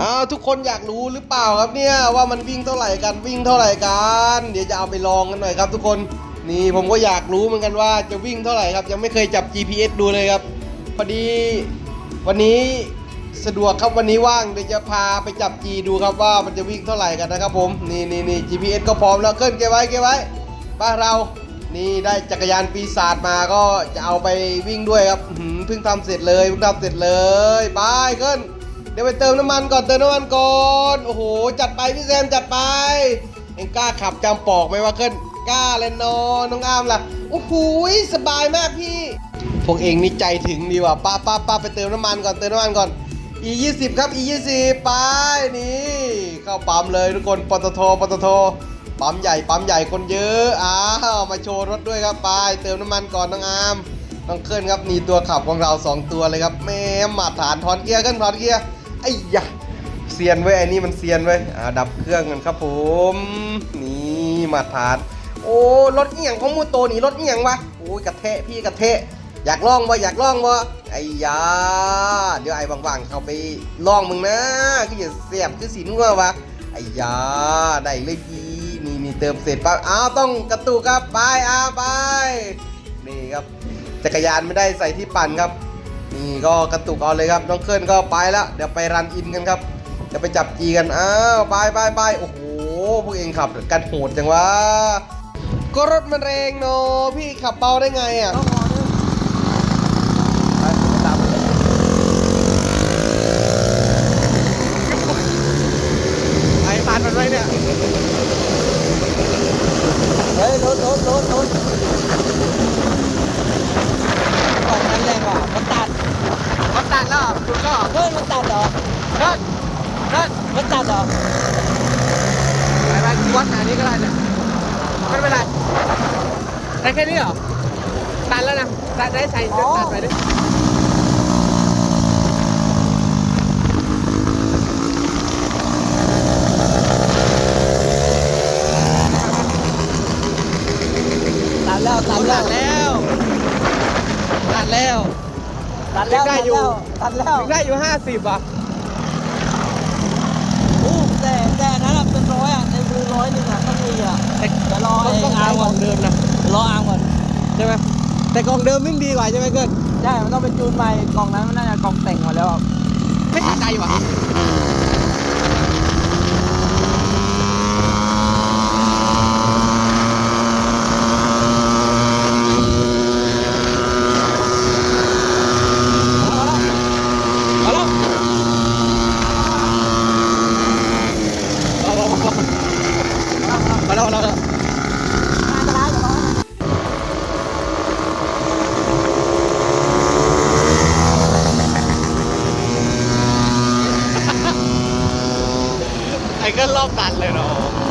อ้าวทุกคนอยากรู้หรือเปล่าครับเนี่ยว่ามันวิ่งเท่าไหร่กันวิ่งเท่าไหร่กันเดี๋ยวจะเอาไปลองกันหน่อยครับ ทุกคนนี่ผมก็อยากรู้เหมือนกันว่าจะวิ่งเท่าไหร่ครับยังไม่เคยจับ GPS ดูเลยครับ พอดีวันนี้สะดวกครับวันนี้ว่างเดี๋ยวจะพาไปจับ G ดูครับว่ามันจะวิ่งเท่าไหร่กันนะครับ ผมนี่นี่นี่ GPS ก็พร้อมแล้วเคลื่อนเก็บไว้เก็บไว้บ้านเรานี่ได้จักรยานปีศาจมาก็จะเอาไปวิ่งด้วยครับเพิ่งทำเสร็จเลยเพิ่งทำเสร็จเลยบายขึ้น เดี๋ยวไปเติมน้ำมันก่อนเติมน้ำมันก่อนโอ้โหจัดไปพี่แซมจัดไปเองกล้าขับจำปอกไหมว่าขึ้นกล้าเลยนอนน้องอามล่ะโอ้โหสบายมากพี่ พวกเองนี่ใจถึงดีว่ะป้าป้าป้าไปเติมน้ำมันก่อนเติมน้ำมันก่อน e 2 0 ครับ e 2 0 ไปนี่เข้าปั๊มเลยทุกคนปตทปตทปั๊มใหญ่ปั๊มใหญ่คนเยอะอ้าวมาโชว์รถด้วยครับไปเติมน้ำมันก่อนน้องอามน้องเคลื่อนครับนี่ตัวขับของเราสองตัวเลยครับแม่มาฐานถอนเกียร์กันถอนเกียร์ ไอ้ยะเซียนไว้ยไอ้นี่มันเซียนไว้ยอ่าดับเครื่องกันครับผม นี่มาฐาน โอ้รถเอียงของมูโตนี่รถเอียงวะโอ้ยกระเทะพี่กระเทะ อยากลองวะอยากลองวะไอ้ยาเดี๋ยวไอ้ว่างๆเขาไปลองมึงนะคือย่าเสียบคือสินว่าวะไอ้ยาได้เลยพี่นี่นี่เติมเสร็จปั๊บอ้าวต้องกระตุกครับไปอ้าวไปนี่ครับจักรยานไม่ได้ใส่ที่ปั่นครับ นี่ก็กระตุกเอาเลยครับน้องเคลื่อนก็ไปแล้วเดี๋ยวไปรันอินกันครับเดี๋ยวไปจับจีกันอ้าวไปไปไปโอ้โหพวกเองขับกันโหดจังวะก็รถมันแรงเนอะพี่ขับเบาได้ไงอะไปตามไปเลยไอ้ปานมันไว้เนี่ยเฮ้ยรถรถรถรถออกนั้นแรงว่ะมันตัด มันตั ดแล้วคุณก็เฮ้ยมันตัดเหรอเดินเดินมันตัดเหรอไปไปกูวัดหานี้ก็ได้เนี่ยไม่เป็นไรได้แค่นี้เหรอตัดแล้วนะตัดได้ใส่เสื้อตัดไปดิตัดแล้วตัตัดดแล้วแล้วตัดแล้ว ตัดแล้วได้อยู่ ตัดแล้วถึงได้อยู่ห้าสิบอะอู้แต่แต่อันนั้นอะเป็นร้อยอะในมือร้อยหนึ่งอะต้องมีอะแต่เดี๋ยวรอต้ไอ้องอาเอาร์มขก่ออนงเดิมนะเดี๋ยวรออาร์มก่อนใช่ไหมแต่กองเดิมวิ่งดีกว่าใช่ไหมเกินใช่มันต้องเป็นจูนใหม่กล่องนั้นมันน่าจะกล่องแต่งมาแล้วอะไม่สนใจว่ะ มาแล้วมาแล้วมาแล้วมาแล้ว อันตรายเดี๋ยวรอ ไอ้ ก็รอบตันเลยเนาะ